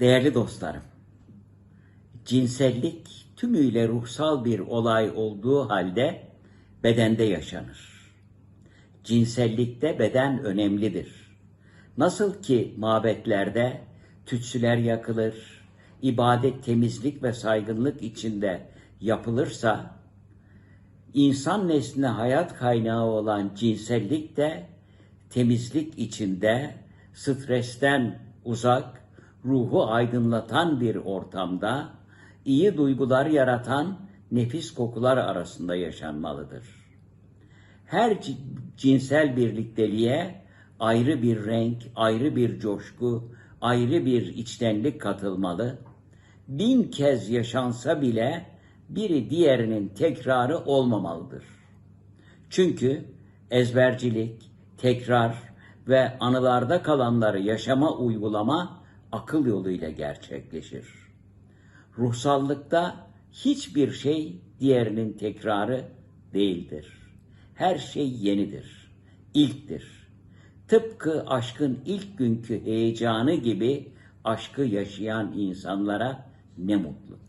Değerli dostlarım, cinsellik tümüyle ruhsal bir olay olduğu halde bedende yaşanır. Cinsellikte beden önemlidir. Nasıl ki mabetlerde tütsüler yakılır, ibadet temizlik ve saygınlık içinde yapılırsa, insan nesline hayat kaynağı olan cinsellik de temizlik içinde, stresten uzak, ruhu aydınlatan bir ortamda, iyi duygular yaratan nefis kokular arasında yaşanmalıdır. Her cinsel birlikteliğe ayrı bir renk, ayrı bir coşku, ayrı bir içtenlik katılmalı. Bin kez yaşansa bile biri diğerinin tekrarı olmamalıdır. Çünkü ezbercilik, tekrar ve anılarda kalanları yaşama uygulama akıl yoluyla gerçekleşir. Ruhsallıkta hiçbir şey diğerinin tekrarı değildir. Her şey yenidir, ilktir. Tıpkı aşkın ilk günkü heyecanı gibi aşkı yaşayan insanlara ne mutlu.